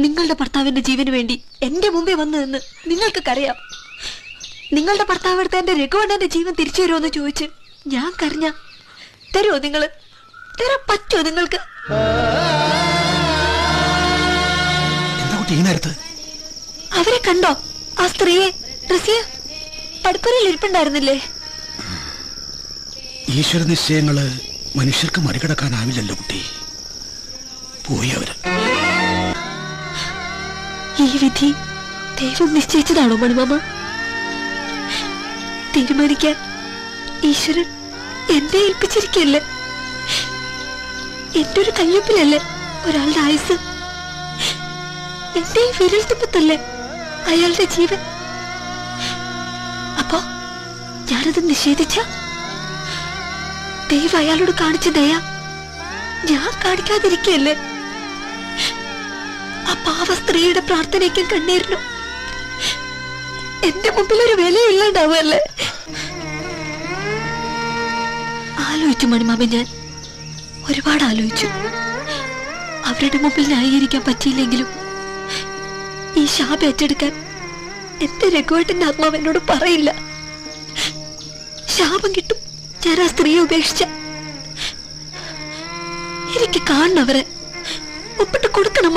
നിങ്ങളുടെ ഭർത്താവിന്റെ ജീവന് വേണ്ടി എന്റെ മുമ്പേ വന്നു നിന്ന് കരയാം നിങ്ങളുടെ ഭർത്താവ് എടുത്ത എന്റെ രഘുവണ്ണന്റെ ജീവൻ തിരിച്ചു തരുമോ ചോദിച്ച് ഞാൻ കരഞ്ഞ തരുമോ നിങ്ങൾ? തരാൻ പറ്റുമോ നിങ്ങൾക്ക്? അവരെ കണ്ടോ? ആ സ്ത്രീയെ? റസിയ പടുപ്പുരയിൽ ഇരിപ്പുണ്ടായിരുന്നില്ലേ? ഈശ്വര നിശ്ചയങ്ങൾ മനുഷ്യർക്ക് മറികടക്കാനാവില്ലല്ലോ കുട്ടി. പോയി അവർ. ഈ വിധി ദൈവം നിശ്ചയിച്ചതാണോ മണിമാമ? തീരുമാനിക്കാൻ ഈശ്വരൻ എന്നെ ഏൽപ്പിച്ചിരിക്കല്ലേ എന്റെ ഒരു കയ്യൊപ്പിലല്ലേ ഒരാളുടെ ആയുസ് എന്റെ ഈ വിരൽ തുപ്പത്തല്ലേ അയാളുടെ ജീവൻ? അപ്പോ ഞാനത് നിഷേധിച്ച? ദൈവം അയാളോട് കാണിച്ച ദയ ഞാൻ കാണിക്കാതിരിക്കല്ലേ ആ പാവ സ്ത്രീയുടെ പ്രാർത്ഥനയ്ക്കും കണ്ണീരിനും എന്റെ മുമ്പിൽ ഒരു വിലയില്ലാണ്ടാവുമല്ലേ ആലോചിച്ചു മണിമാമി ഞാൻ. ഒരുപാട് ആലോചിച്ചു. അവരുടെ മുമ്പിൽ ന്യായീകരിക്കാൻ പറ്റിയില്ലെങ്കിലും ഈ ശാപ ഏറ്റെടുക്കാൻ എന്റെ രഘുവേട്ടന്റെ ആത്മാവ് എന്നോട് പറയില്ല. ശാപം കിട്ടും. ഞാൻ ആ സ്ത്രീയെ ഉപേക്ഷിച്ച. എനിക്ക് കാണണം അവരെ. ഒപ്പിട്ട് കൊടുക്കണം